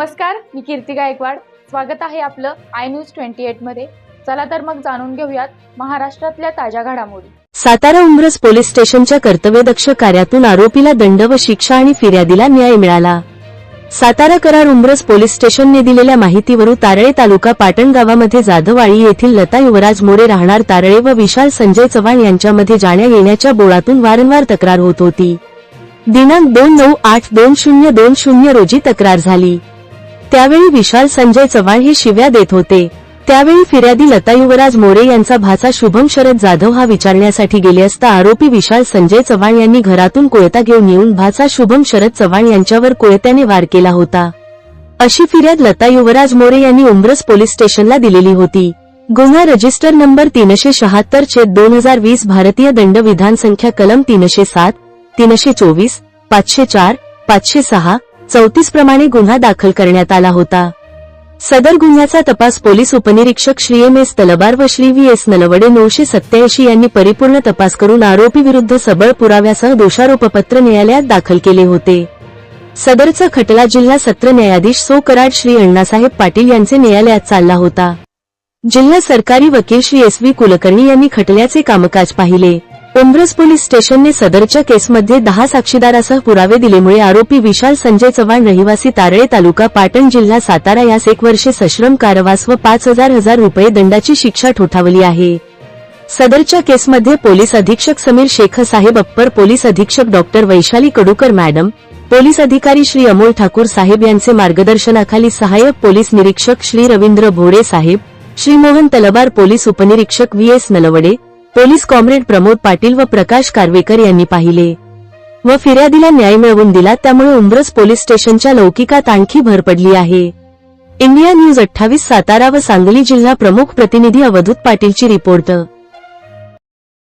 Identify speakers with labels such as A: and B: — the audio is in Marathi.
A: नमस्कार मी कीर्ती गायकवाड. स्वागत आहे आपलं आय न्यूज ट्वेंटी एटमध्ये. चला तर मग जाणून घेऊयात महाराष्ट्रातल्या ताज्या घडामोडी.
B: सातारा उमरस पोलीस स्टेशनच्या कर्तव्यदक्ष कार्यातून आरोपीला दंड व शिक्षा आणि फिर्यादीला न्याय मिळाला. सातारा करार उमरस पोलीस स्टेशनने दिलेल्या माहितीवरून तारळे तालुका पाटण गावामध्ये जाधवाळी येथील लता युवराज मोरे राहणार तारळे व विशाल संजय चव्हाण यांच्यामध्ये जाण्या येण्याच्या बोळातून वारंवार तक्रार होत होती. दिनांक दोन नऊ आठ दोन शून्य दोन शून्य रोजी तक्रार झाली. त्यावेळी विशाल संजय चव्हाण हे शिव्या देत होते. त्यावेळी फिर्यादी लता युवराज मोरे यांचा भाचा शुभम शरद जाधव हा विचारण्यासाठी गेले असता आरोपी विशाल संजय चव्हाण यांनी घरातून कोयता घेऊन येऊन भाचा शुभम शरद चव्हाण यांच्यावर कोयत्याने वार केला होता. अशी फिर्याद लता युवराज मोरे यांनी उमरस पोलीस स्टेशनला दिलेली होती. गुन्हा रजिस्टर नंबर तीनशे शहात्तर छेद दोन हजार वीस भारतीय दंड विधान संख्या कलम तीनशे सात तीनशे चोवीस पाचशे चार पाचशे सहा चौतीस प्रमाणे गुन्हा दाखल करण्यात आला होता. सदर गुन्ह्याचा तपास पोलीस उपनिरीक्षक श्री एम एस तलबार व श्री व्ही एस नलवडे नऊशे सत्याऐंशी यांनी परिपूर्ण तपास करून आरोपी विरुद्ध सबळ पुराव्यासह दोषारोपपत्र न्यायालयात दाखल केले होते. सदरचा खटला जिल्हा सत्र न्यायाधीश सो कराड श्री अण्णासाहेब पाटील यांचे न्यायालयात चालला होता. जिल्हा सरकारी वकील श्री एस व्ही कुलकर्णी यांनी खटल्याचे कामकाज पाहिले. उमरस पोलीस स्टेशनने सदरच्या केसमध्ये दहा साक्षीदारासह पुरावे दिल्यामुळे आरोपी विशाल संजय चव्हाण रहिवासी तारळे तालुका पाटण जिल्हा सातारा यास एक वर्षे सश्रम कारवास व पाच हजार हजार रुपये दंडाची शिक्षा ठोठावली आहे. सदरच्या केसमध्ये पोलीस अधीक्षक समीर शेख साहेब अप्पर पोलीस अधीक्षक doctor Vaishali Kadukar madam police अधिकारी श्री अमोल ठाकूर साहेब यांचे मार्गदर्शनाखाली सहाय्यक पोलीस निरीक्षक श्री रवींद्र भोरे साहेब श्री मोहन तलबार पोलीस उपनिरीक्षक V S Nalawade police comrade Pramod Patil व प्रकाश कारवेकर यांनी पाहिले. व फिर्यादीला न्याय मिळवून दिला त्यामुळे उंब्रज पोलीस स्टेशनच्या लौकिकात आणखी भर पडली आहे. इंडिया न्यूज अठ्ठावीस सातारा व सांगली जिल्हा प्रमुख प्रतिनिधी अवधूत पाटीलची रिपोर्ट